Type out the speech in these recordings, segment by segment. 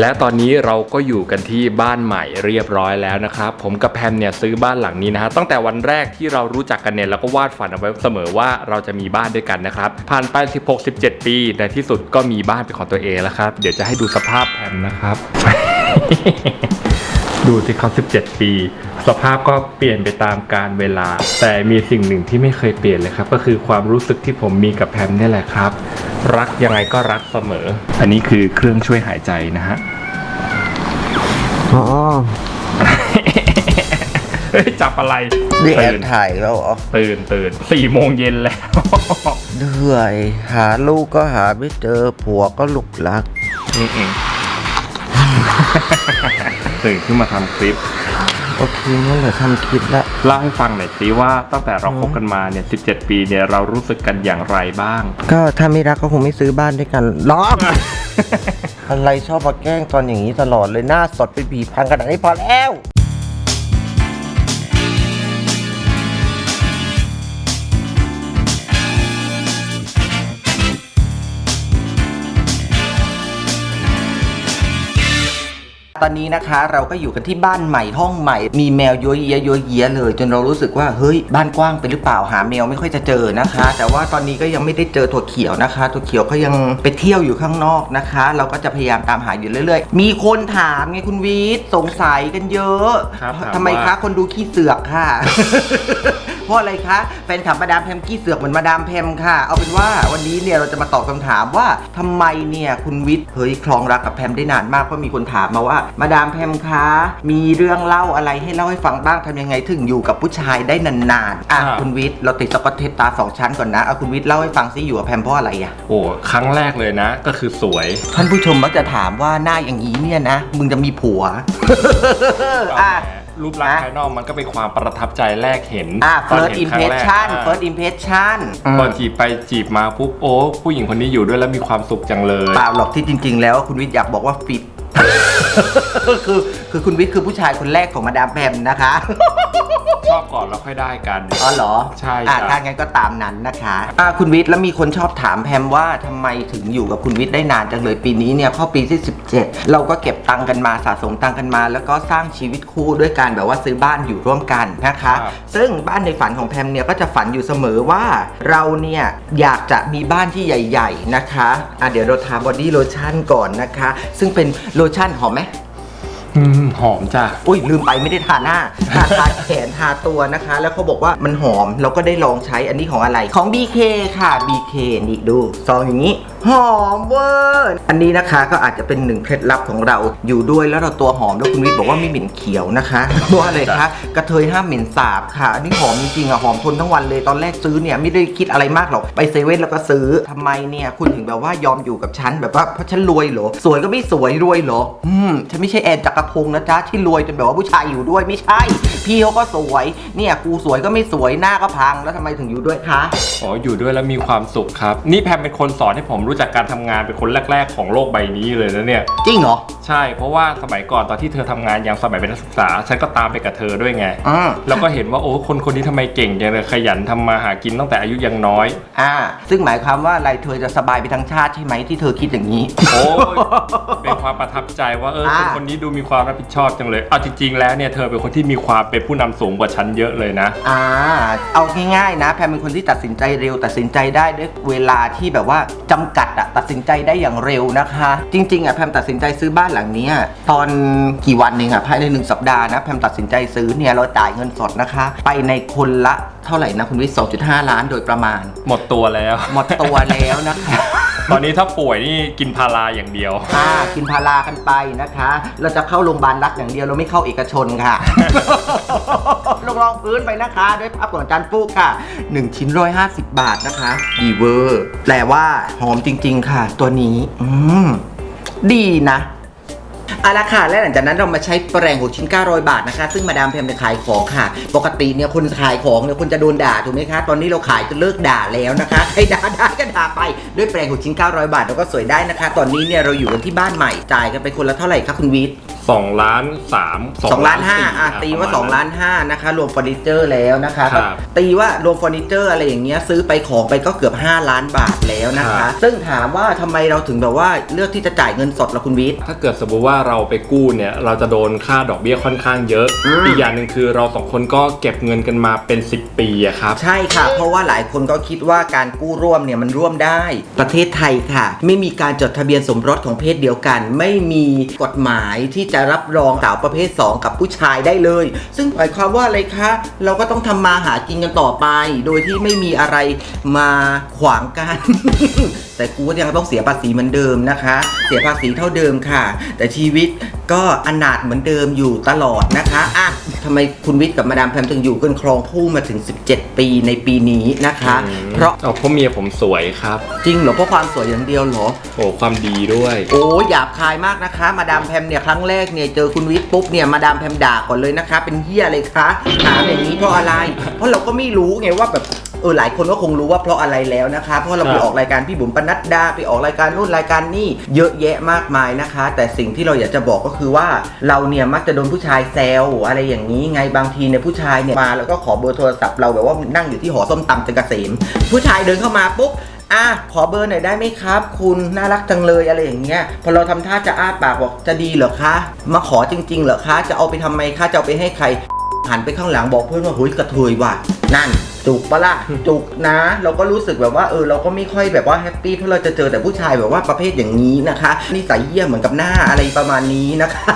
และตอนนี้เราก็อยู่กันที่บ้านใหม่เรียบร้อยแล้วนะครับ ผมกับแพมเนี่ยซื้อบ้านหลังนี้นะฮะตั้งแต่วันแรกที่เรารู้จักกันเนี่ยเราก็วาดฝันเอาไว้เสมอว่าเราจะมีบ้านด้วยกันนะครับผ่านไป 16-17 ปีในที่สุดก็มีบ้านเป็นของตัวเองแล้วครับ เดี๋ยวจะให้ดูสภาพแพมนะครับ ดูสิครับ17 ปี สภาพก็เปลี่ยนไปตามการเวลา แต่มีสิ่งหนึ่งที่ไม่เคยเปลี่ยนเลยครับ ก็คือความรู้สึกที่ผมมีกับแพมเนี่ยแหละครับ รักยังไงก็รักเสมอ อันนี้คือเครื่องช่วยหายใจนะฮะอ๋อเฮ้ยจับอะไรนี่แอตื่บนถ่ายแล้วเหรอ ตื่นตื่นสี่โมงเย็นแล้วเหนื่อย หาลูกก็หาไม่เจอผัวก็หลุกลักอืมๆ ตื่นขึ้นมาทำคลิปโอเคนั่นแหละทำคลิปละเล่าให้ฟังหน่อยสิว่าตั้งแต่เราคบกันมาเนี่ย17 ปีเนี่ยเรารู้สึกกันอย่างไรบ้าง ก็ถ้าไม่รักก็คงไม่ซื้อบ้านด้วยกันล็อก อะไรชอบมาแกล้งตอนอย่างนี้ตลอดเลยหน้าสดเป็นผีพังขนาดนี้พอแล้ว ตอนนี้นะคะ เราก็อยู่กันที่บ้านใหม่ห้องใหม่ มีแมวยัวเยียยัวเยียเลย จนเรารู้สึกว่าเฮ้ยบ้านกว้างไปหรือเปล่าหาแมวไม่ค่อยจะเจอนะคะ แต่ว่าตอนนี้ก็ยังไม่ได้เจอถั่วเขียวนะคะถั่วเขียวเขายังไปเที่ยวอยู่ข้างนอกนะคะ เราก็จะพยายามตามหาอยู่เรื่อยๆ มีคนถามไงคุณวีทสงสัยกันเยอะครับถามทำไมว่า คะคนดูขี้เสือกค่ะ เพราะอะไรคะแฟนคลับมาดามแพมขี้เสือกเหมือนมาดามแพมค่ะ เอาเป็นว่าวันนี้เนี่ยเราจะมาตอบคำถามว่าทำไมเนี่ยคุณวิทย์เฮ้ยคลองรักกับแพมได้นานมากเพราะมีคนถามมาว่า มาดามแพมคะมีเรื่องเล่าอะไรให้เล่าให้ฟังบ้างทำยังไงถึงอยู่กับผู้ชายได้นานๆอะครับคุณวิทย์เราติดสกอตเทปตาสองชั้นก่อนนะเอาคุณวิทย์เล่าให้ฟังซิอยู่กับแพมเพราะอะไรอะโอ้ครั้งแรกเลยนะ ก็คือสวย ท่านผู้ชมมักจะถามว่าหน้าอย่างนี้เนี่ยนะ มึงจะมีผัวอะ รูปลักษณ์ภายนอกมันก็เป็นความประทับใจแรกเห็นอะตน first เห็นครั้งแรก impression อะ first impression ตอนจีบไปจีบมาปุ๊บโอ้ผู้หญิงคนนี้อยู่ด้วยแล้วมีความสุขจังเลย เปล่าหรอกที่จริง ๆ แล้วคุณวิทย์อยากบอกว่าฟิต คือคือคุณวิทย์คือผู้ชายคนแรกของมาดามแพมนะคะช อบก่อนแล้วค่อยได้กัน อ๋อเหรอใช่อะจ้ะถ้างั้นก็ตามนั้นนะคะอะคุณวิทย์แล้วมีคนชอบถามแพมว่าทำไมถึงอยู่กับคุณวิทย์ได้นานจังเลยปีนี้เนี่ยเข้าปีที่ 17 เราก็เก็บตังค์กันมาสะสมตังค์กันมา แล้วก็สร้างชีวิตคู่ด้วยการแบบว่าซื้อบ้านอยู่ร่วมกันนะคะ ครับซึ่งบ้านในฝันของแพมเนี่ยก็จะฝันอยู่เสมอว่าเราเนี่ยอยากจะมีบ้านที่ใหญ่ ๆนะคะอะเดี๋ยวเราทาบอดี้โลชั่นก่อนนะคะ ซึ่งเป็นโลชั่นหอมไหม อืมหอมจ้ะ อุ้ยลืมไปไม่ได้ทาหน้าทาทาแขนทาตัวนะคะ แล้วเขาบอกว่ามันหอมเราก็ได้ลองใช้อันนี้ของอะไรของ BK ค่ะ BK นี่ดูซองอย่างนี้ หอมเวอร์อันนี้นะคะก็อาจจะเป็นหนึ่งเคล็ดลับของเราอยู่ด้วยแล้วเราตัวหอมแล้วคุณวิทย์บอกว่าไม่เหม็นเขียวนะคะเพราะว่าอะไรคะกระเทยห้ามเหม็นสาบค่ะอันนี้หอมจริงๆอะหอมทนทั้งวันเลยตอนแรกซื้อเนี่ยไม่ได้คิดอะไรมากหรอกไปเซเว่นแล้วก็ซื้อทำไมเนี่ยคุณถึงแบบว่ายอมอยู่กับฉันแบบว่าเพราะฉันรวยเหรอสวยก็ไม่สวยรวยเหรออืมฉันไม่ใช่แอนจักรพงศ์นะจ๊ะที่รวยจนแบบว่าผู้ชายอยู่ด้วยไม่ใช่ พี่เขาก็สวยเนี่ยกูสวยก็ไม่สวยหน้าก็พังแล้วทำไมถึงอยู่ด้วยคะอ๋ออยู่ด้วยแล้วมีความสุขครับ นี่แพมเป็นคนสอนให้ผมรู้จักการทำงานเป็นคนแรก ๆ ของโลกใบนี้เลยนะเนี่ย จริงเหรอใช่เพราะว่าสมัยก่อนตอนที่เธอทำงานยังสมัยเป็นนักศึกษา ฉันก็ตามไปกับเธอด้วยไงอืมแล้วก็เห็นว่าโอ้คนคนนี้ทำไมเก่งจังเลยขยันทำมาหากินตั้งแต่อายุยังน้อย อ่า ซึ่งหมายความว่าอะไรเธอจะสบายไปทั้งชาติใช่ไหมที่เธอคิดอย่างนี้ โอ้ยเป็นความประทับใจว่าเอออ่าคนคนนี้ดูมีความรับผิดชอบจังเลยเอาจริง ๆ แล้วเนี่ยเธอเป็นคนที่มีความเป็นผู้นำสูงกว่าฉันเยอะเลยนะ อ่า เอาง่ายๆนะ แพมเป็นคนที่ตัดสินใจเร็วตัดสินใจได้ด้วยเวลาที่แบบว่าจำกัดอะตัดสินใจได้อย่างเร็วนะคะ จริง ๆอะแพมตัดสินใจซื้อบ้านหลังเนี้ยตอนกี่วันเองอะภายในหนึ่งสัปดาห์นะแพมตัดสินใจซื้อเนี่ยเราจ่ายเงินสดนะคะ ไปในคนละเท่าไหร่นะคุณวิทย์2.5 ล้านโดยประมาณ หมดตัวแล้ว หมดตัวแล้วนะคะ ตอนนี้ถ้าป่วยนี่กินพาราอย่างเดียว อ่ากินพารากันไปนะคะ เราจะเข้าโรงพยาบาลรัฐอย่างเดียวเราไม่เข้าเอกชนค่ะ ลงรองพื้นไปนะคะ ด้วยภาพของอาจารย์ปุ๊กค่ะ 1 ชิ้น 150 บาทนะคะดีเวอร์แปลว่าหอมจริง ๆ ค่ะ ตัวนี้ อืมดีนะ เอาละค่ะ และหลังจากนั้นเรามาใช้แปรงหกชิ้น 900 บาทนะคะ ซึ่งมาดามแพมจะขายของค่ะ ปกติเนี่ยคนขายของเนี่ยคนจะโดนด่าถูกไหมคะ ตอนนี้เราขายจะเลิกด่าแล้วนะคะ ใครด่าได้ก็ด่าไป ด้วยแปรงหกชิ้น 900 บาทเราก็สวยได้นะคะ ตอนนี้เนี่ยเราอยู่กันที่บ้านใหม่จ่ายกันไปคนละเท่าไหร่คะคุณวิทย์ 2ล้าน3สองล้านห้าอะ4ตีว่าประมณสองล้านห้านะคะ รวมเฟอร์นิเจอร์แล้วนะคะครัก็บตีว่ารวมเฟอร์นิเจอร์อะไรอย่างเงี้ยซื้อไปของไปก็เกือบ 5 ล้านบาทแล้วนะครัคะบซึ่งถามว่าทำไมเราถึงแบบว่าเลือกที่จะจ่ายเงินสดล่ะคุณวิทย์ถ้าเกิดสมมติว่าเราไปกู้เนี่ยเราจะโดนค่าดอกเบี้ยค่อนข้างเยอะอืมอีกอย่างหนึ่งคือเราสองคนก็เก็บเงินกันมาเป็น 10 ปีอะครับใช่ค่ะ เพราะว่าหลายคนก็คิดว่าการกู้ร่วมเนี่ยมันร่วมได้ ประเทศไทยค่ะ ไม่มีการจดทะเบียนสมรสของเพศเดียวกัน ไม่มีกฎหมายที่จะรับรองสาวประเภท 2 กับผู้ชายได้เลย ซึ่งหมายความว่าอะไรคะ เราก็ต้องทำมาหากินกันต่อไป โดยที่ไม่มีอะไรมาขวางกัน แต่กูก็ยังต้องเสียภาษีเหมือนเดิมนะคะ เสียภาษีเท่าเดิมค่ะ แต่ชีวิตก็อนาถเหมือนเดิมอยู่ตลอดนะคะอะทำไมคุณวิทย์กับมาดามแพมถึงอยู่กันครองคู่มาถึง 17 ปีในปีนี้นะคะ เพราะเอาเพราะเมียผมสวยครับ จริงเหรอเพราะความสวยอย่างเดียวเหรอ โอ้ความดีด้วย โอ้หยาบคายมากนะคะ มาดามแพมเนี่ยครั้งแรกเนี่ยเจอคุณวิทย์ปุ๊บเนี่ยมาดามแพมด่าก่อนเลยนะคะ เป็นเฮียเลยคะถามอย่างนี้เพราะอะไร เพราะเราก็ไม่รู้ไงว่าแบบเออหลายคนก็คงรู้ว่าเพราะอะไรแล้วนะคะ เพราะเราไปออกรายการพี่บุ๋มปนัดดาไปออกรายการนู่นรายการนี่เยอะแยะมากมายนะคะ แต่สิ่งที่เราอยากจะบอกก็คือว่าเราเนี่ยมักจะโดนผู้ชายแซวอะไรอย่างนี้ไงบางทีเนี่ยผู้ชายเนี่ยมาแล้วก็ขอเบอร์โทรศัพท์เราแบบว่านั่งอยู่ที่หอส้มตำจันเกษมผู้ชายเดินเข้ามาปุ๊บ อะขอเบอร์หน่อยได้ไหมครับ คุณน่ารักจังเลยอะไรอย่างเงี้ยพอเราทำท่าจะอ้าปากบอกจะดีเหรอคะมาขอจริง ๆ เหรอคะ จะเอาไปทำไมคะจะเอาไปให้ใครหันไปข้างหลังบอกเพื่อนว่าเฮ้ยกระเทยว่ะนั่นจุกปะล่ะจุกนะ เราก็รู้สึกแบบว่าเออเราก็ไม่ค่อยแบบว่าแฮปปี้เพราะเราจะเจอแต่ผู้ชายแบบว่าประเภทอย่างนี้นะคะนิสัยเยี่ยมเหมือนกับหน้าอะไรประมาณนี้นะคะ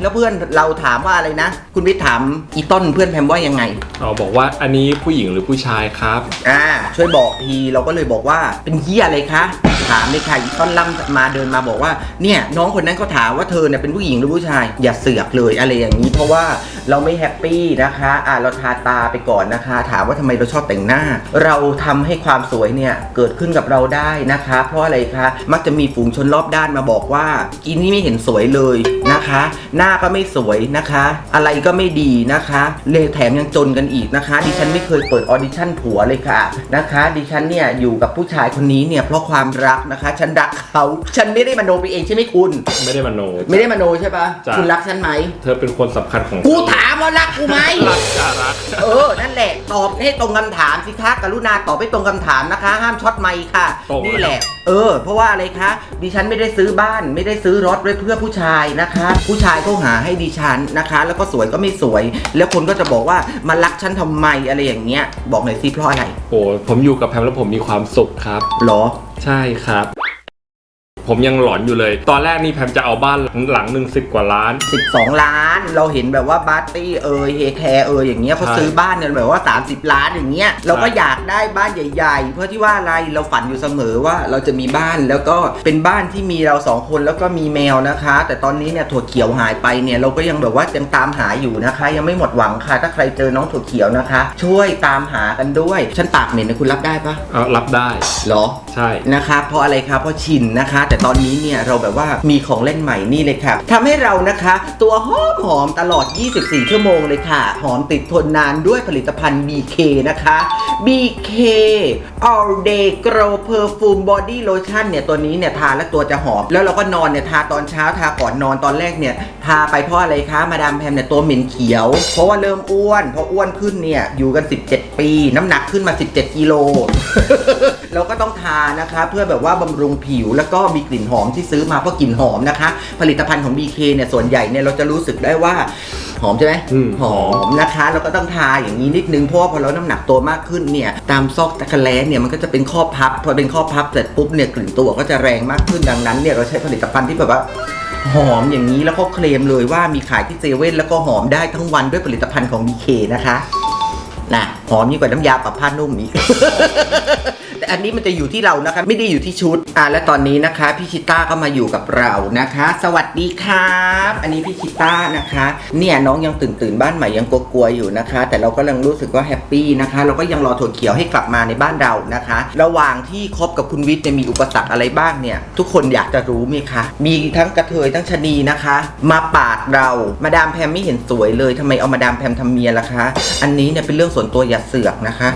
แล้วเพื่อนเราถามว่าอะไรนะ คุณวิทย์ถามอีต้นเพื่อนแพมว่ายังไงเอาบอกว่าอันนี้ผู้หญิงหรือผู้ชายครับ อ่า ช่วยบอกทีเราก็เลยบอกว่าเป็นเฮียอะไรคะถามเลยค่ะอีต้นล่ำมาเดินมาบอกว่าเนี่ยน้องคนนั้นเขาถามว่าเธอเนี่ยเป็นผู้หญิงหรือผู้ชาย อย่าเสือกเลยอะไรอย่างนี้ เพราะว่าเราไม่แฮปปี้นะคะอ่าเราทาตาไปก่อนนะคะ ถามว่าทำไมเราชอบแต่งหน้า เราทำให้ความสวยเนี่ยเกิดขึ้นกับเราได้นะคะ เพราะอะไรคะมักจะมีฝูงชนรอบด้านมาบอกว่าอีนี่ไม่เห็นสวยเลยนะคะ หน้าก็ไม่สวยนะคะ อะไรก็ไม่ดีนะคะเลยแถมยังจนกันอีกนะคะ ดิฉันไม่เคยเปิดออดิชั่นผัวเลยค่ะนะคะ ดิฉันเนี่ยอยู่กับผู้ชายคนนี้เนี่ยเพราะความรักนะคะ ฉันรักเขาฉันไม่ได้มโนไปเองใช่ไหมคุณ ไม่ได้มโน ไม่ได้มโนใช่ปะจ้ะ คุณรักฉันไหม เธอเป็นคนสำคัญของกูถามว่ารักกูไหม รักจ้ารัก เออ นั่นแหละ ตอบให้ตรงคำถามสิคะ กรุณาตอบให้ตรงคำถามนะคะ ห้ามช็อตไมค์ค่ะ ตรง นี่แหละเออ เพราะว่าอะไรคะดิฉันไม่ได้ซื้อบ้านไม่ได้ซื้อรถไว้เพื่อผู้ชายนะคะ ผู้ชายเขาหาให้ดิฉันนะคะ แล้วก็สวยก็ไม่สวย แล้วคนก็จะบอกว่ามารักฉันทำไมอะไรอย่างเงี้ย บอกหน่อยสิเพราะอะไรโอ้ผมอยู่กับแพมแล้วผมมีความสุขครับ หรอ ใช่ครับ ผมยังหลอนอยู่เลย ตอนแรกนี่แพมจะเอาบ้านหลังหนึ่งสิบกว่าล้าน 12 ล้าน เราเห็นแบบว่าบาร์ตี้เอยเฮแคร์เอยอย่างเงี้ยเขาใช่ซื้อบ้านเนี่ยแบบว่า 30 ล้านอย่างเงี้ยเราก็ใช่อยากได้บ้านใหญ่ ๆ เพื่อที่ว่าอะไรเราฝันอยู่เสมอว่าเราจะมีบ้านแล้วก็เป็นบ้านที่มีเราสองคนแล้วก็มีแมวนะคะ แต่ตอนนี้เนี่ยถั่วเขียวหายไปเนี่ยเราก็ยังแบบว่ายังตามหาอยู่นะคะ ยังไม่หมดหวังค่ะ ถ้าใครเจอน้องถั่วเขียวนะคะ ช่วยตามหากันด้วย ฉันปากเหม็นนะคุณรับได้ปะเอารับได้ เหรอใช่นะคะ เพราะอะไรครับเพราะชินนะคะ แต่ตอนนี้เนี่ยเราแบบว่ามีของเล่นใหม่นี่เลยค่ะทำให้เรานะคะ ตัวหอมหอมตลอด 24 ชั่วโมงเลยค่ะ หอมติดทนนานด้วยผลิตภัณฑ์ BK นะคะ BK All Day Glow Perfume Body Lotion เนี่ยตัวนี้เนี่ยทาแล้วตัวจะหอม แล้วเราก็นอนเนี่ยทาตอนเช้าทาก่อนนอนตอนแรกเนี่ยทาไปเพราะอะไรคะมาดามแพมเนี่ยตัวเหม็นเขียว เพราะว่าเริ่มอ้วนพออ้วนขึ้นเนี่ยอยู่กัน 17 ปี น้ำหนักขึ้นมา 17 กิโล เราก็ต้องทานะคะ เพื่อแบบว่าบำรุงผิวแล้วก็มีกลิ่นหอมที่ซื้อมาเพราะกลิ่นหอมนะคะ ผลิตภัณฑ์ของ BK เนี่ยส่วนใหญ่เนี่ยเราจะรู้สึกได้ว่าหอมใช่ไหมอืม หอมนะคะเราก็ต้องทาอย่างนี้นิดนึงเพราะว่าพอเราน้ำหนักตัวมากขึ้นเนี่ยตามซอกตะกแลเนี่ยมันก็จะเป็นข้อพับพอเป็นข้อพับเสร็จปุ๊บเนี่ยกลิ่นตัวก็จะแรงมากขึ้นดังนั้นเนี่ยเราใช้ผลิตภัณฑ์ที่แบบว่า หอมอย่างนี้แล้วเขาเคลมเลยว่ามีขายที่เซเว่นแล้วก็หอมได้ทั้งวันด้วยผลิตภัณฑ์ของ BK นะคะนะหอมยิ่งกว่าน้ำยาปรับผ้านุ่มอีก แต่อันนี้มันจะอยู่ที่เรานะคะ ไม่ได้อยู่ที่ชุดอ่าและตอนนี้นะคะพี่ชิต้าก็มาอยู่กับเรานะคะ สวัสดีครับ อันนี้พี่ชิต้านะคะ เนี่ยน้องยังตื่นตื่นบ้านใหม่ยังกลัวๆอยู่นะคะ แต่เราก็ยังรู้สึกว่าแฮปปี้นะคะ เราก็ยังรอถั่วเขียวให้กลับมาในบ้านเรานะคะ ระหว่างที่คบกับคุณวิทย์เนี่ยมีอุปสรรคอะไรบ้างเนี่ย ทุกคนอยากจะรู้ไหมคะ มีทั้งกระเทยทั้งชะนีนะคะ มาปาดเรา มาดามแพมไม่เห็นสวยเลยทำไมเอามาดามแพมทำเมียล่ะคะ อันนี้เนี่ยเป็นเรื่องส่วนตัวอย่าเสือกนะคะ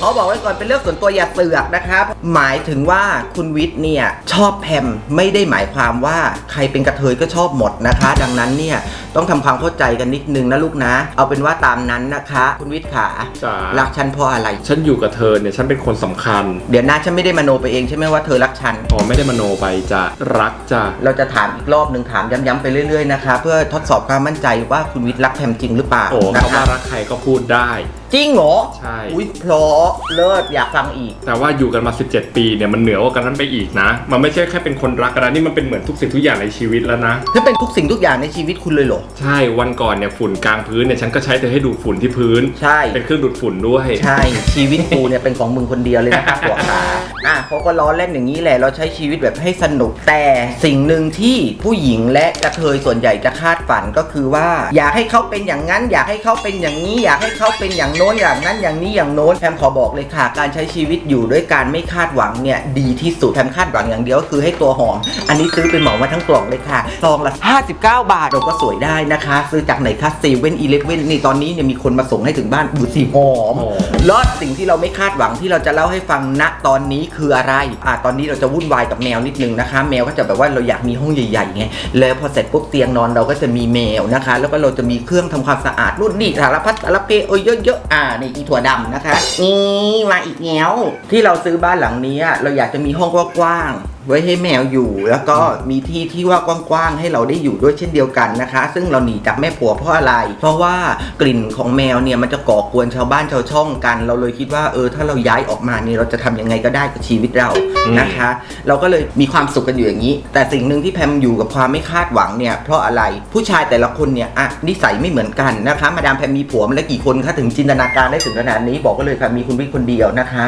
ขอบอกไว้ก่อนเป็นเรื่องส่วนตัวตัวอย่าเสือกนะครับ หมายถึงว่าคุณวิทย์เนี่ยชอบแพมไม่ได้หมายความว่าใครเป็นกระเทยก็ชอบหมดนะคะ ดังนั้นเนี่ยต้องทำความเข้าใจกันนิดนึงนะลูกนะ เอาเป็นว่าตามนั้นนะคะ คุณวิทย์ขาจ๋ารักฉันเพราะอะไร ฉันอยู่กับเธอเนี่ยฉันเป็นคนสำคัญ เดี๋ยวนะฉันไม่ได้มโนไปเองใช่ไหมว่าเธอรักฉันอ๋อไม่ได้มโนไปจะรักจ้ะเราจะถามอีกรอบหนึ่งถามย้ำๆไปเรื่อยๆนะคะเพื่อทดสอบความมั่นใจว่าคุณวิทย์รักแพมจริงหรือเปล่าโอ้นะคำคะว่ารักใครก็พูดได้ จริงเหรอใช่ อุ้ยเพราะเลิศอยากฟังอีก แต่ว่าอยู่กันมา 17 ปีเนี่ยมันเหนือกว่ากันนั้นไปอีกนะ มันไม่ใช่แค่เป็นคนรักกันนะนี่มันเป็นเหมือนทุกสิ่งทุกอย่างในชีวิตแล้วนะ ถ้าเป็นทุกสิ่งทุกอย่างในชีวิตคุณเลยเหรอ ใช่วันก่อนเนี่ยฝุ่นกลางพื้นเนี่ยฉันก็ใช้เธอให้ดูดฝุ่นที่พื้น ใช่ เป็นเครื่องดูดฝุ่นด้วย ใช่ ชีวิตกูเนี่ยเป็นของมึงคนเดียวเลยนะครับหัวขาอะเขาก็ล้อเล่นอย่างนี้แหละเราใช้ชีวิตแบบให้สนุกแต่สิ่งหนึ่งที่ผู้หญิงและกระเทยส่วนใหญ่จะคาดฝันก็คือว่า อยากให้เขาเป็นอย่างนั้น อยากให้เขาเป็นอย่างนี้ อยากให้เขาเป็นอย่างโน้นอย่างนั้นอย่างนี้อย่างโน้นแพมขอบอกเลยค่ะ การใช้ชีวิตอยู่ด้วยการไม่คาดหวังเนี่ยดีที่สุดแพมคาดหวังอย่างเดียวก็คือให้ตัวหอม อันนี้ซื้อไปเหมามาทั้งกล่องเลยค่ะซองละ59 บาทเราก็สวยได้นะคะ ซื้อจากไหนคะเซเว่นอีเลฟเว่นนี่ตอนนี้เนี่ยมีคนมาส่งให้ถึงบ้านดูสิหอมหอมลอดสิ่งที่เราไม่คาดหวังที่เราจะเล่าให้ฟังณตอนนี้คืออะไรอ่าตอนนี้เราจะวุ่นวายกับแมวนิดนึงนะคะ แมวก็จะแบบว่าเราอยากมีห้องใหญ่ๆไงแล้วพอเสร็จปุ๊บเตียงนอนเราก็จะมีแมวนะคะ แล้วก็เราจะมีเครื่องทำความสะอาดนู่นนี่สารพัดสารเพเอ้ยเยอะๆอ่าในอีถั่วดำนะคะ นี่มาอีกแงวที่เราซื้อบ้านหลังนี้อะเราอยากจะมีห้องกว้าง ไว้ให้แมวอยู่ แล้วก็มีที่ที่ว่ากว้างๆให้เราได้อยู่ด้วยเช่นเดียวกันนะคะ ซึ่งเราหนีจากแม่ผัวเพราะอะไร เพราะว่ากลิ่นของแมวเนี่ยมันจะก่อกวนชาวบ้านชาวช่องกัน เราเลยคิดว่าเออถ้าเราย้ายออกมาเนี่ยเราจะทำยังไงก็ได้กับชีวิตเราอืมนะคะ เราก็เลยมีความสุขกันอยู่อย่างนี้ แต่สิ่งหนึ่งที่แพมอยู่กับความไม่คาดหวังเนี่ยเพราะอะไรผู้ชายแต่ละคนเนี่ยอะนิสัยไม่เหมือนกันนะคะ มาดามแพมมีผัวมาแล้วกี่คนคะถึงจินตนาการได้ถึงขนาดนี้บอกก็เลยค่ะมีคุณวิทย์คนเดียวนะคะ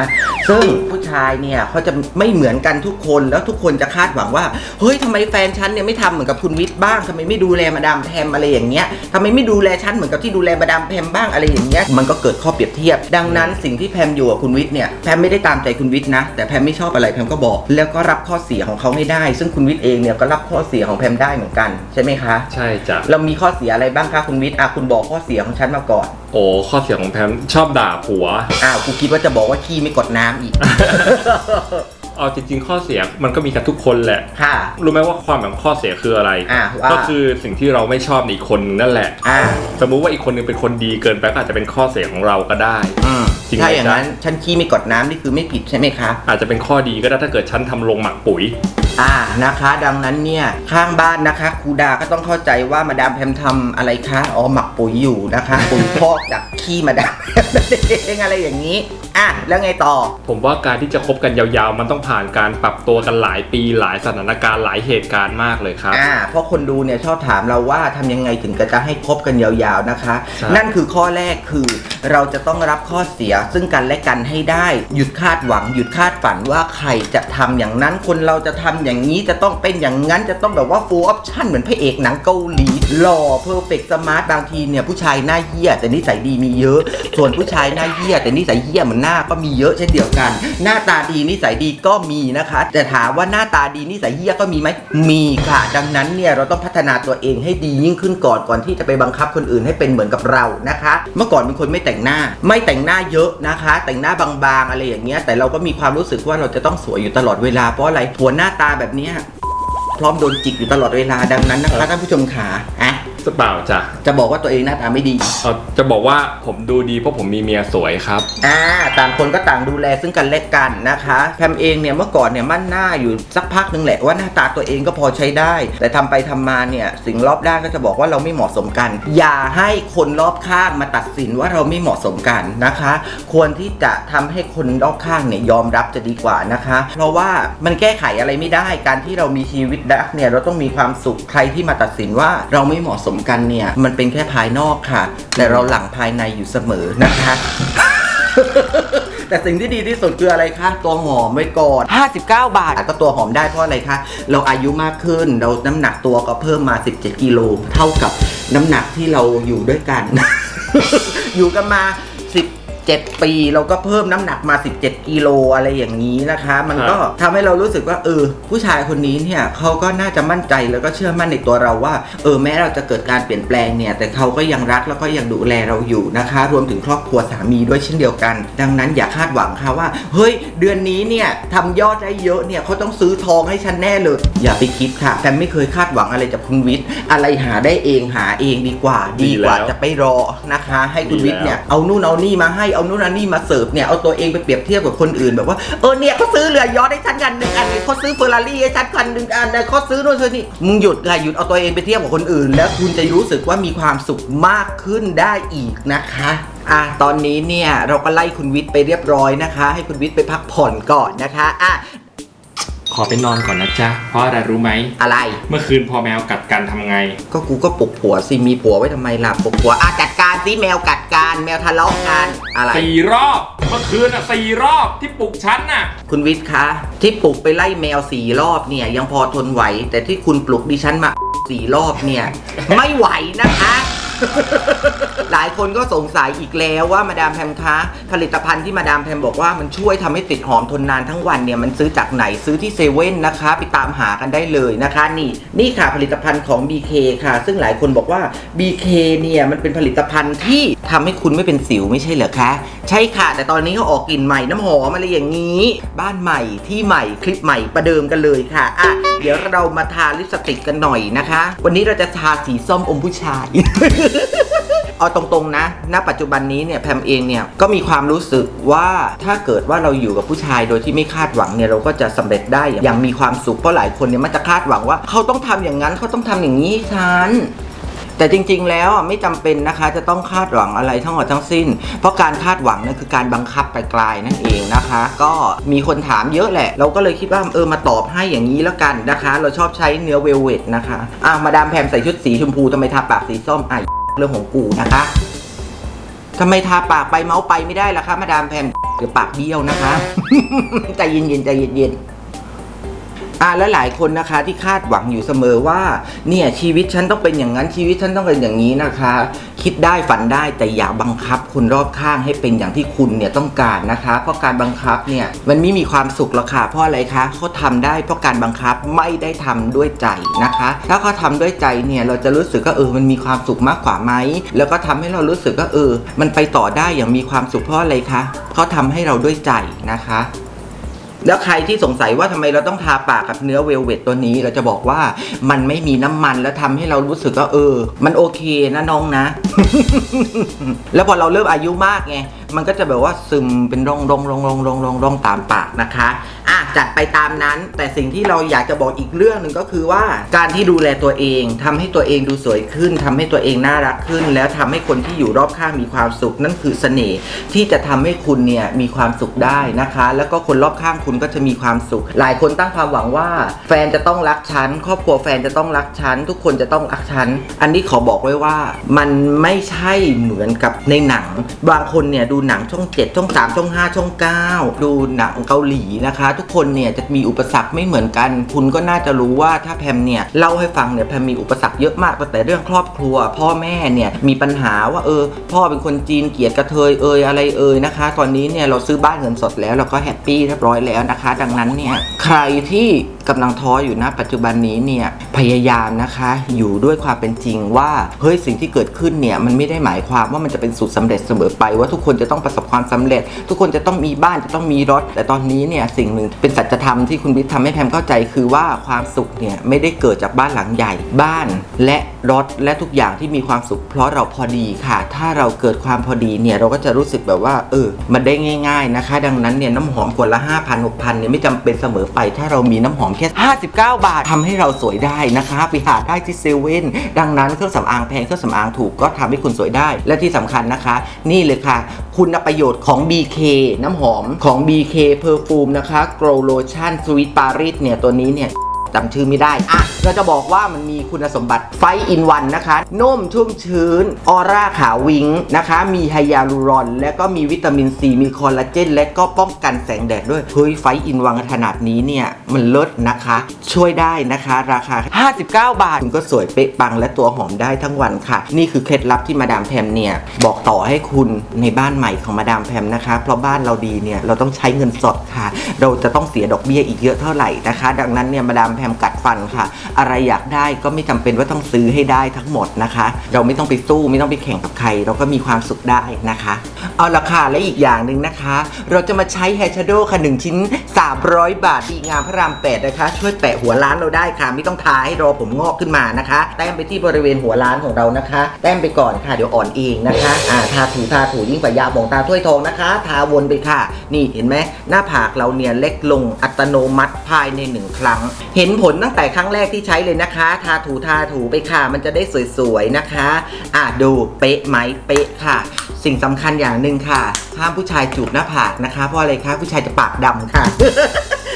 ซึ่งผู้ชายเนี่ยเขาจะไม่เหมือนกันทุกคนแล้วทุกคนจะคาดหวังว่า เฮ้ยทำไมแฟนฉันเนี่ยไม่ทำเหมือนกับคุณวิทย์บ้างทำไมไม่ดูแลมาดามแพมอะไรอย่างเงี้ยทำไมไม่ดูแลฉันเหมือนกับที่ดูแลมาดามแพมบ้างอะไรอย่างเงี้ยมันก็เกิดข้อเปรียบเทียบ ดังนั้นสิ่งที่แพมอยู่กับคุณวิทย์เนี่ยแพมไม่ได้ตามใจคุณวิทย์นะ แต่แพมไม่ชอบอะไรแพมก็บอก แล้วก็รับข้อเสียของเขาให้ได้ ซึ่งคุณวิทย์เองเนี่ยก็รับข้อเสียของแพมได้เหมือนกันใช่ไหมคะ ใช่จ้ะเรามีข้อเสียอะไรบ้างคะคุณวิทย์อะคุณบอกข้อเสียของฉันมาก่อนโอ้ข้อเสียของแพมชอบด่าผัวอ้าวกูคิดว่าจะบอกว่าขี้ไม่กดน้ำอีก เอาจริงๆข้อเสียมันก็มีกับทุกคนแหละ ค่ะ รู้ไหมว่าความหมายของข้อเสียคืออะไร อะว่า ก็คือสิ่งที่เราไม่ชอบในอีกคนนึงนั่นแหละ อ่า สมมุติว่าอีกคนนึงเป็นคนดีเกินไปก็อาจจะเป็นข้อเสียของเราก็ได้ อืมจ ริงไหมถ้าอย่างจ๊ะนั้น ฉันขี้ไม่กดน้ำนี่คือไม่ผิดใช่ไหมคะ อาจจะเป็นข้อดีก็ได้ถ้าเกิดฉันทำลงหมักปุ๋ย อ่านะคะ ดังนั้นเนี่ยข้างบ้านนะคะครูดาก็ต้องเข้าใจว่ามาดามแพมทำอะไรคะอ๋อหมักปุ๋ยอยู่นะคะ ปุ๋ยพอกจากขี้มาดามแพมนั่นเองอะไรอย่างนี้อะแล้วไงต่อ ผมว่าการที่จะคบกันยาวๆ มันต้องผ่านการปรับตัวกันหลายปีหลายสถานการณ์หลายเหตุการณ์มากเลยครับ อ่าเพราะคนดูเนี่ยชอบถามเราว่าทำยังไงถึงจะให้คบกันยาวๆนะคะ ใช่ นั่นคือข้อแรกคือเราจะต้องรับข้อเสียซึ่งกันและกันให้ได้ หยุดคาดหวัง หยุดคาดฝันว่าใครจะทำอย่างนั้นคนเราจะทำอย่างนี้จะต้องเป็นอย่างนั้นจะต้องแบบว่า full option เหมือนพระเอกหนังเกาหลีหล่อเพอร์เฟกต์สมาร์ทบางทีเนี่ยผู้ชายหน้าเหี้ยแต่นิสัยดีมีเยอะ ส่วนผู้ชายหน้าเหี้ยแต่นิสัยเหี้ยเหมือนหน้าก็มีเยอะเช่นเดียวกัน หน้าตาดีนิสัยดีก็มีนะคะ แต่ถามว่าหน้าตาดีนิสัยเหี้ยก็มีไหมมีค่ะ ดังนั้นเนี่ยเราต้องพัฒนาตัวเองให้ดียิ่งขึ้นก่อนก่อนที่จะไปบังคับคนอื่นให้เป็นเหมือนกับเรานะคะ เมื่อก่อนเป็นคนไม่แต่งหน้า ไม่แต่งหน้าเยอะนะคะ แต่งหน้าบางๆอะไรอย่างเงี้ยแต่เราก็มีความรู้สึกว่าเราจะต้องสวยอยู่ตลอดเวลาเพราะอะไรหัวหน้าตาแบบเนี้ยพร้อมโดนจิกอยู่ตลอดเวลาดังนั้นนะคะท่านผู้ชมขาอะ เปล่าจ้ะจะบอกว่าตัวเองหน้าตาไม่ดี เอาจะบอกว่าผมดูดีเพราะผมมีเมียสวยครับ อ่า ต่างคนก็ต่างดูแลซึ่งกันและกันนะคะ แพมเองเนี่ยเมื่อก่อนเนี่ยมั่นหน้าอยู่สักพักหนึ่งแหละว่าหน้าตาตัวเองก็พอใช้ได้ แต่ทำไปทำมาเนี่ยสิ่งรอบด้านก็จะบอกว่าเราไม่เหมาะสมกัน อย่าให้คนรอบข้างมาตัดสินว่าเราไม่เหมาะสมกันนะคะ ควรที่จะทำให้คนรอบข้างเนี่ยยอมรับจะดีกว่านะคะ เพราะว่ามันแก้ไขอะไรไม่ได้ การที่เรามีชีวิตรักเนี่ยเราต้องมีความสุขใครที่มาตัดสินว่าเราไม่เหมาะสมกันเนี่ยมันเป็นแค่ภายนอกค่ะ แต่เราหลังภายในอยู่เสมอนะคะ แต่สิ่งที่ดีที่สุดคืออะไรคะตัวหอมไว้ก่อน 59 บาทก็ตัวหอมได้เพราะอะไรคะเราอายุมากขึ้นเราน้ำหนักตัวก็เพิ่มมา 17กิโลเท่ากับน้ำหนักที่เราอยู่ด้วยกัน อยู่กันมา 10 17ปีเราก็เพิ่มน้ำหนักมา 17 กิโลอะไรอย่างนี้นะคะ มันก็ทำให้เรารู้สึกว่าเออผู้ชายคนนี้เนี่ยเขาก็น่าจะมั่นใจแล้วก็เชื่อมั่นในตัวเราว่า เออแม้เราจะเกิดการเปลี่ยนแปลงเนี่ย แต่เขาก็ยังรักแล้วก็ยังดูแลเราอยู่นะคะ รวมถึงครอบครัวสามีด้วยเช่นเดียวกัน ดังนั้นอย่าคาดหวังค่ะว่า เฮ้ย เดือนนี้เนี่ยทำยอดได้เยอะเนี่ยเขาต้องซื้อทองให้ฉันแน่เลย อย่าไปคิดค่ะแฟนไม่เคยคาดหวังอะไรจากคุณวิทย์อะไรหาได้เองหาเองดีกว่า ดีกว่าจะไปรอนะคะ ให้คุณวิทย์เนี่ยเอานู่นเอานี่มาให้เอานู่นเอานี่มาเสิร์ฟเนี่ยเอาตัวเองไปเปรียบเทียบกับคนอื่นแบบว่าเออเนี่ยเขาซื้อเรือยอชต์ให้ฉันกันหนึ่งอันเนี่ยเขาซื้อเฟอร์รารี่ให้ฉันคันหนึ่งอันเนี่ยเขาซื้อนู่นซื้อนี่มึงหยุดค่ะหยุดเอาตัวเองไปเทียบกับคนอื่น แล้วคุณจะรู้สึกว่ามีความสุขมากขึ้นได้อีกนะคะอะตอนนี้เนี่ยเราก็ไล่คุณวิทย์ไปเรียบร้อยนะคะ ให้คุณวิทย์ไปพักผ่อนก่อนนะคะอะขอไปนอนก่อนนะจ๊ะ เพราะอะไรรู้ไหม อะไร เมื่อคืนพอแมวกัดกันทำไง ก็กูก็ปลุกผัวสิมีผัวไว้ทำไมล่ะปลุกผัวอะจัด การสิแมวกัดการแมวทะเลาะกันอะไร สี่รอบเมื่อคืนอะสี่รอบที่ปลุกฉันน่ะ คุณวิทย์คะ ที่ปลุกไปไล่แมวสี่รอบเนี่ย ยังพอทนไหว แต่ที่คุณปลุกดิฉันมา สี่รอบเนี่ย ไม่ไหวนะคะ หลายคนก็สงสัยอีกแล้วว่ามาดามแพมคะผลิตภัณฑ์ที่มาดามแพมบอกว่ามันช่วยทำให้ติดหอมทนนานทั้งวันเนี่ยมันซื้อจากไหนซื้อที่เซเว่นนะคะ ไปตามหากันได้เลยนะคะ นี่นี่ค่ะผลิตภัณฑ์ของ BK ค่ะ ซึ่งหลายคนบอกว่า BK เนี่ยมันเป็นผลิตภัณฑ์ที่ทำให้คุณไม่เป็นสิวไม่ใช่เหรอคะใช่ค่ะ แต่ตอนนี้เขาออกกลิ่นใหม่น้ำหอมอะไรอย่างนี้ บ้านใหม่ที่ใหม่คลิปใหม่ประเดิมกันเลยค่ะอะเดี๋ยวเรามาทาลิปสติกกันหน่อยนะคะ วันนี้เราจะทาสีส้มอมผู้ชายเอาตรงๆนะ ณ ปัจจุบันนี้เนี่ยแพมเองเนี่ยก็มีความรู้สึกว่าถ้าเกิดว่าเราอยู่กับผู้ชายโดยที่ไม่คาดหวังเนี่ยเราก็จะสำเร็จได้อย่างมีความสุขเพราะหลายคนเนี่ยมันจะคาดหวังว่า เขาต้องทำอย่างนั้นเขาต้องทำอย่างนี้ฉันแต่จริงๆ แล้วไม่จำเป็นนะคะจะต้องคาดหวังอะไรทั้งหมดทั้งสิ้น เพราะการคาดหวังนั่นคือการบังคับไกลๆนั่นเองนะคะ ก็มีคนถามเยอะแหละ เราก็เลยคิดว่าเออมาตอบให้อย่างนี้แล้วกันนะคะ เราชอบใช้เนื้อเวลเวตนะคะอะมาดามแพมใส่ชุดสีชมพูทำไมทาปากสีส้มอะ เรื่องของกูนะคะทำไมทาปากไปเมาส์ไปไม่ได้ล่ะคะมาดามแพมเดี๋ยวปากเบี้ยวนะคะ ใจเย็นๆใจเย็นๆ อ่าและหลายคนนะคะที่คาดหวังอยู่เสมอว่าเนี่ยชีวิตฉันต้องเป็นอย่างนั้นชีวิตฉันต้องเป็นอย่างนี้นะคะ คิดได้ฝันได้แต่อย่าบังคับคนรอบข้างให้เป็นอย่างที่คุณเนี่ยต้องการนะคะ เพราะการบังคับเนี่ยมันไม่มีความสุขหรอกค่ะเพราะอะไรคะเขาทำได้เพราะการบังคับไม่ได้ทำด้วยใจนะคะ ถ้าเขาทำด้วยใจเนี่ยเราจะรู้สึกว่าเออมันมีความสุขมากกว่าไหมแล้วก็ทำให้เรารู้สึกว่าเออ มันไปต่อได้อย่างมีความสุขเพราะอะไรคะเขาทำให้เราด้วยใจนะคะ แล้วใครที่สงสัยว่าทำไมเราต้องทาปากกับเนื้อเวลเวตตัวนี้ เราจะบอกว่ามันไม่มีน้ำมันแล้วทำให้เรารู้สึกว่าเออ มันโอเคนะน้องนะ แล้วพอเราเริ่มอายุมากไง มันก็จะแบบว่าซึมเป็นร่องร่องร่องร่องร่องร่องร่องตามปากนะคะ อะ จัดไปตามนั้น แต่สิ่งที่เราอยากจะบอกอีกเรื่องหนึ่งก็คือว่า การที่ดูแลตัวเองทำให้ตัวเองดูสวยขึ้นทำให้ตัวเองน่ารักขึ้น แล้วทำให้คนที่อยู่รอบข้างมีความสุขนั่นคือเสน่ห์ที่จะทำให้คุณเนี่ยมีความสุขได้นะคะ แล้วก็คนรอบข้างคุณก็จะมีความสุข หลายคนตั้งความหวังว่า แฟนจะต้องรักฉันครอบครัวแฟนจะต้องรักฉันทุกคนจะต้องรักฉันอันนี้ขอบอกไว้ว่ามันไม่ใช่เหมือนกับในหนัง บางคนเนี่ยดูหนังช่อง 7 ช่อง 3 ช่อง 5 ช่อง 9 ดูหนังเกาหลีนะคะ ทุกคนเนี่ยจะมีอุปสรรคไม่เหมือนกัน คุณก็น่าจะรู้ว่าถ้าแพมเนี่ยเล่าให้ฟังเนี่ยแพมมีอุปสรรคเยอะมากตั้งแต่เรื่องครอบครัว พ่อแม่เนี่ยมีปัญหาว่าเออ พ่อเป็นคนจีนเกลียดกระเทยเอยอะไรเอยนะคะ ตอนนี้เนี่ยเราซื้อบ้านเงินสดแล้วเราก็แฮปปี้เรียบร้อยแล้วนะคะ ดังนั้นเนี่ยใครที่ กำลังท้ออยู่นะปัจจุบันนี้เนี่ยพยายามนะคะอยู่ด้วยความเป็นจริงว่าเฮ้ยสิ่งที่เกิดขึ้นเนี่ยมันไม่ได้หมายความว่ามันจะเป็นสูตรสำเร็จเสมอไป ว่าทุกคนจะต้องประสบความสำเร็จ ทุกคนจะต้องมีบ้านจะต้องมีรถ แต่ตอนนี้เนี่ยสิ่งหนึ่งเป็นสัจธรรมที่คุณวิทย์ทำให้แพมเข้าใจคือว่าความสุขเนี่ยไม่ได้เกิดจากบ้านหลังใหญ่บ้านและรถและทุกอย่างที่มีความสุข เพราะเราพอดีค่ะ ถ้าเราเกิดความพอดีเนี่ยเราก็จะรู้สึกแบบว่าเออมันได้ง่าย ๆนะคะ ดังนั้นเนี่ยน้ำหอมขวดละ5,000 6,000เนี่ยไม่จำเป็นเสมอไป ถ้าเรามีน้ำหอมแค่ 59 บาททำให้เราสวยได้นะคะไปหาได้ที่เซเว่นดังนั้นเครื่องสำอางแพงเครื่องสำอางถูกก็ทำให้คุณสวยได้ และที่สำคัญนะคะ นี่เลยค่ะ คุณประโยชน์ของ BK น้ำหอมของ BK Perfume นะคะ Grow Lotion Sweet Paris เนี่ยตัวนี้เนี่ยจำชื่อไม่ได้อะ เราจะบอกว่ามันมีคุณสมบัติไฟอินวันนะคะนุ่มชุ่มชื้น ออร่าขาววิงนะคะ มีไฮยาลูรอน และก็มีวิตามินซี มีคอลลาเจน และก็ป้องกันแสงแดดด้วย เฮ้ยไฟอินวันขนาดนี้เนี่ย มันเลิศนะคะ ช่วยได้นะคะ ราคา 59 บาท คุณก็สวยเป๊ะปังและตัวหอมได้ทั้งวันค่ะ นี่คือเคล็ดลับที่มาดามแพมเนี่ย บอกต่อให้คุณในบ้านใหม่ของมาดามแพมนะคะ เพราะบ้านเราดีเนี่ย เราต้องใช้เงินสดค่ะ เราจะต้องเสียดอกเบี้ยอีกเยอะเท่าไหร่นะคะ ดังนั้นเนี่ยมาดามแพมกัดฟันค่ะอะไรอยากได้ก็ไม่จำเป็นว่าต้องซื้อให้ได้ทั้งหมดนะคะ เราไม่ต้องไปสู้ไม่ต้องไปแข่งกับใคร เราก็มีความสุขได้นะคะ เอาราคาและอีกอย่างหนึ่งนะคะ เราจะมาใช้แฮชโดค่ะหนึ่งชิ้น 300 บาทดีงามพระราม8นะคะ ช่วยแปะหัวร้านเราได้ค่ะ ไม่ต้องทาให้รอผมงอกขึ้นมานะคะ แต้มไปที่บริเวณหัวร้านของเรานะคะ แต้มไปก่อนค่ะเดี๋ยวอ่อนเองนะคะอ่าทาถูทาถูยิ่งกว่ายาหมองตาถ้วยทองนะคะ ทาวนไปค่ะ นี่เห็นไหมหน้าผากเราเนี่ยเล็กลงอัตโนมัติภายในหนึ่งครั้ง เห็นผลตั้งแต่ครั้งแรกที่ใช้เลยนะคะ ทาถูทาถูไปค่ะ มันจะได้สวยๆนะคะ อะดูเป๊ะไหมเป๊ะค่ะ สิ่งสำคัญอย่างหนึ่งค่ะ ห้ามผู้ชายจูบหน้าผากนะคะ เพราะอะไรคะผู้ชายจะปากดำค่ะ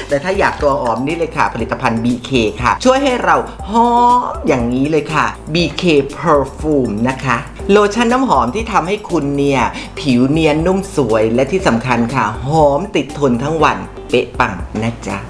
แต่ถ้าอยากตัวหอมนี่เลยค่ะ ผลิตภัณฑ์ BK ค่ะ ช่วยให้เราหอมอย่างนี้เลยค่ะ BK Perfume นะคะโลชั่นน้ำหอมที่ทำให้คุณเนี่ย ผิวเนียนนุ่มสวยและที่สำคัญค่ะ หอมติดทนทั้งวัน เป๊ะปังนะจ๊ะ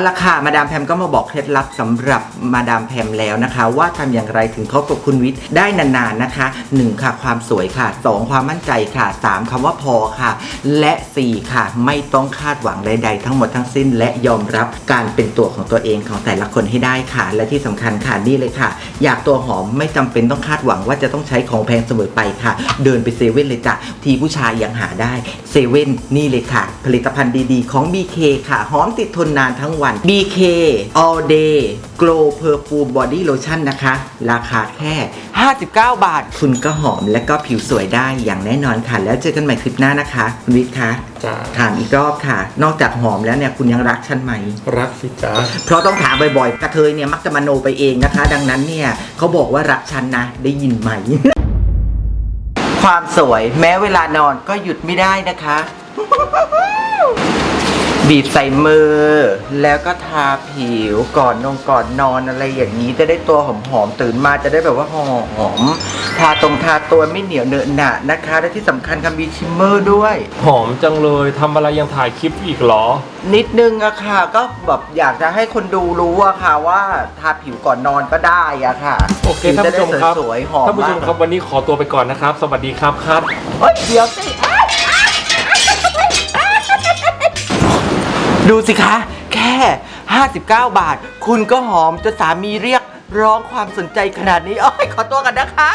เอาละค่ะ มาดามแพมก็มาบอกเคล็ดลับสำหรับมาดามแพมแล้วนะคะ ว่าทำอย่างไรถึงคบกับคุณวิทย์ได้นานๆนะคะ 1 ค่ะ ความสวยค่ะ 2 ความมั่นใจค่ะ 3คำว่าพอค่ะ และ 4 ค่ะ ไม่ต้องคาดหวังใดๆ ทั้งหมดทั้งสิ้น และยอมรับการเป็นตัวของตัวเองของแต่ละคนให้ได้ค่ะ และที่สำคัญค่ะนี่เลยค่ะ อยากตัวหอมไม่จำเป็นต้องคาดหวังว่าจะต้องใช้ของแพงเสมอไปค่ะ เดินไปเซเว่นเลยจ้ะทีผู้ชายยังหาได้เซเว่นนี่เลยค่ะ ผลิตภัณฑ์ดีๆ ของ BK ค่ะหอมติดทนนานทั้งวัน BK All Day Glow Perfume Body Lotion นะคะ ราคาแค่ 59 บาท คุณก็หอมและก็ผิวสวยได้อย่างแน่นอนค่ะ แล้วเจอกันใหม่คลิปหน้านะคะ คุณวิทย์คะจ้าถามอีกรอบค่ะ นอกจากหอมแล้วเนี่ยคุณยังรักฉันไหม รักสิจ้าเพราะต้องถามบ่อยๆ กระเทยเนี่ยมักจะมโนไปเองนะคะ ดังนั้นเนี่ยเขาบอกว่ารักฉันนะ ได้ยินไหม ความสวยแม้เวลานอนก็หยุดไม่ได้นะคะ บีบใส่มือ แล้วก็ทาผิวก่อนนงก่อนนอนอะไรอย่างนี้จะได้ตัวหอมๆตื่นมาจะได้แบบว่าหอมทาตรงทาตัวไม่เหนียวเหนอะหนะนะคะ และที่สำคัญค่ะมีชิมเมอร์ด้วย หอมจังเลยทำอะไรยังถ่ายคลิปอีกเหรอ นิดนึงอะค่ะ ก็แบบอยากจะให้คนดูรู้อะค่ะว่าทาผิวก่อนนอนก็ได้อะค่ะโอเคท่านผู้ชมครับผิวจะได้สวยๆหอมท่านผู้ชมมากครับวันนี้ขอตัวไปก่อนนะครับ สวัสดีครับครับเฮ้ยเดี๋ยวสิ ดูสิคะ แค่ 59 บาท คุณก็หอมจนสามีเรียกร้องความสนใจขนาดนี้ โอ้ยขอตัวกันนะคะ